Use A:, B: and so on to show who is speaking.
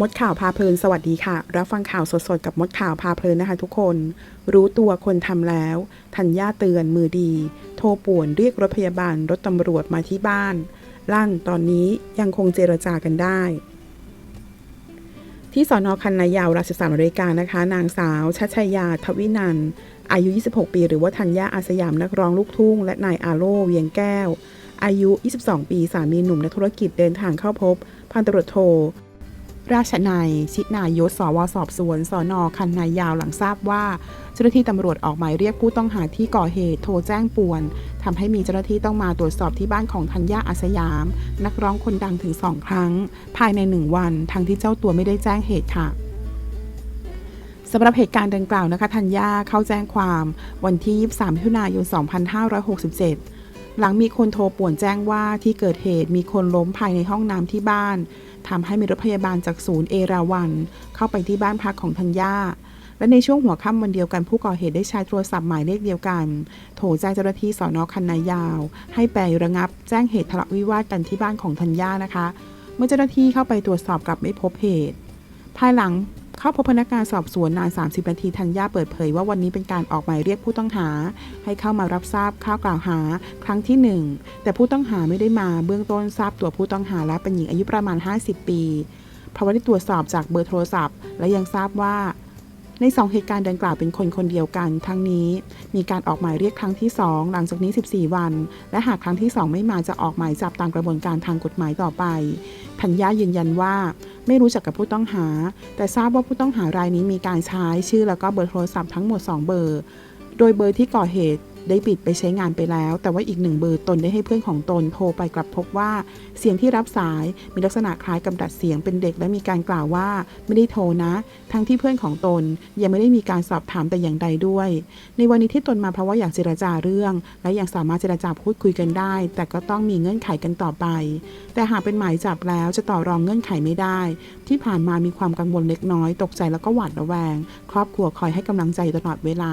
A: มดข่าวพาเพลินสวัสดีค่ะ รับฟังข่าวสดๆ กับมดข่าวพาเพลินนะคะทุกคน รู้ตัวคนทำแล้ว ทัญญาเตือนมือดี โทรป่วนเรียกรถพยาบาลรถตำรวจมาที่บ้าน ลั่นตอนนี้ยังคงเจรจากันได้ ที่สอนอคันนายาวราชสามนาฬิกานะคะ นางสาวชัชยาทวินันท์อายุ 26 ปี หรือว่าธัญญาอาสยามนักร้องลูกทุ่ง และนายอาโลเวียงแก้ว อายุ 22 ปี สามีหนุ่มนักธุรกิจเดินทางเข้าพบ พันตำรวจโท ราชนายชินายศสวสอบสวนสอนอคันนายาวหลังทราบว่า เจ้าหน้าที่ตำรวจออกหมายเรียกผู้ต้องหาที่ก่อเหตุโทรแจ้งป่วนทำให้มีเจ้าหน้าที่ต้องมาตรวจสอบที่บ้านของธัญญาอาสยาม นักร้องคนดังถึงสองครั้ง ภายในหนึ่งวันทั้งที่เจ้าตัวไม่ได้แจ้งเหตุค่ะสำหรับเหตุการณ์ดังกล่าวนะคะธัญญาเข้าแจ้งความวันที่ 23มิถุนายน 2567 หลังมีคนโทรป่วนแจ้งว่าที่เกิดเหตุมีคนล้มภายในห้องน้ำที่บ้านทำให้มีรถพยาบาลจากศูนย์เอราวัน เข้าไปที่บ้านพักของธัญญาและในช่วงหัวค่ำวันเดียวกันผู้ก่อเหตุได้ใช้โทรศัพท์หมายเลขเดียวกัน โทรแจ้งเจ้าหน้าที่สอนอคันนายาว ให้ไประงับแจ้งเหตุทะเลาะวิวาทกันที่บ้านของธัญญานะคะ เมื่อเจ้าหน้าที่เข้าไปตรวจสอบกลับไม่พบเหตุ ภายหลัง เข้าพบพนักงานสอบสวนนาน 30 นาทีธัญญาเปิดเผยว่าวันนี้เป็นการออกหมายเรียกผู้ต้องหา ให้เข้ามารับทราบข้อกล่าวหาครั้งที่ 1 แต่ผู้ต้องหาไม่ได้มาเบื้องต้นทราบตัวผู้ต้องหาและเป็นหญิงอายุประมาณ 50 ปีเพราะว่าได้ตรวจสอบจากเบอร์โทรศัพท์ และยังทราบว่า ในสองเหตุการณ์ดังกล่าวเป็นคนคนเดียวกัน ทั้งนี้ มีการออกหมายเรียกครั้งที่ 2 หลังจากนี้ 14 วัน และหากครั้งที่ 2 ไม่มาจะออกหมายจับตามกระบวนการทางกฎหมายต่อไปธัญญายืนยันว่าไม่รู้จักกับผู้ต้องหา แต่ทราบว่าผู้ต้องหารายนี้มีการใช้ชื่อแล้วก็เบอร์โทรศัพท์ทั้งหมด 2 เบอร์ โดยเบอร์ที่ก่อเหตุ ได้ปิดไปใช้งานไปแล้ว แต่ว่าอีกหนึ่งเบอร์ตนได้ให้เพื่อนของตนโทรไปกลับพบว่า เสียงที่รับสายมีลักษณะคล้ายกับดัดเสียงเป็นเด็กและมีการกล่าวว่าไม่ได้โทรนะ ทั้งที่เพื่อนของตนยังไม่ได้มีการสอบถามแต่อย่างใดด้วย ในวันนี้ที่ตนมาเพราะว่าอยากเจรจาเรื่อง และยังสามารถเจรจาพูดคุยกันได้ แต่ก็ต้องมีเงื่อนไขกันต่อไป แต่หากเป็นหมายจับแล้วจะต่อรองเงื่อนไขไม่ได้ ที่ผ่านมามีความกังวลเล็กน้อย ตกใจแล้วก็หวาดระแวง ครอบครัวคอยให้กำลังใจตลอดเวลา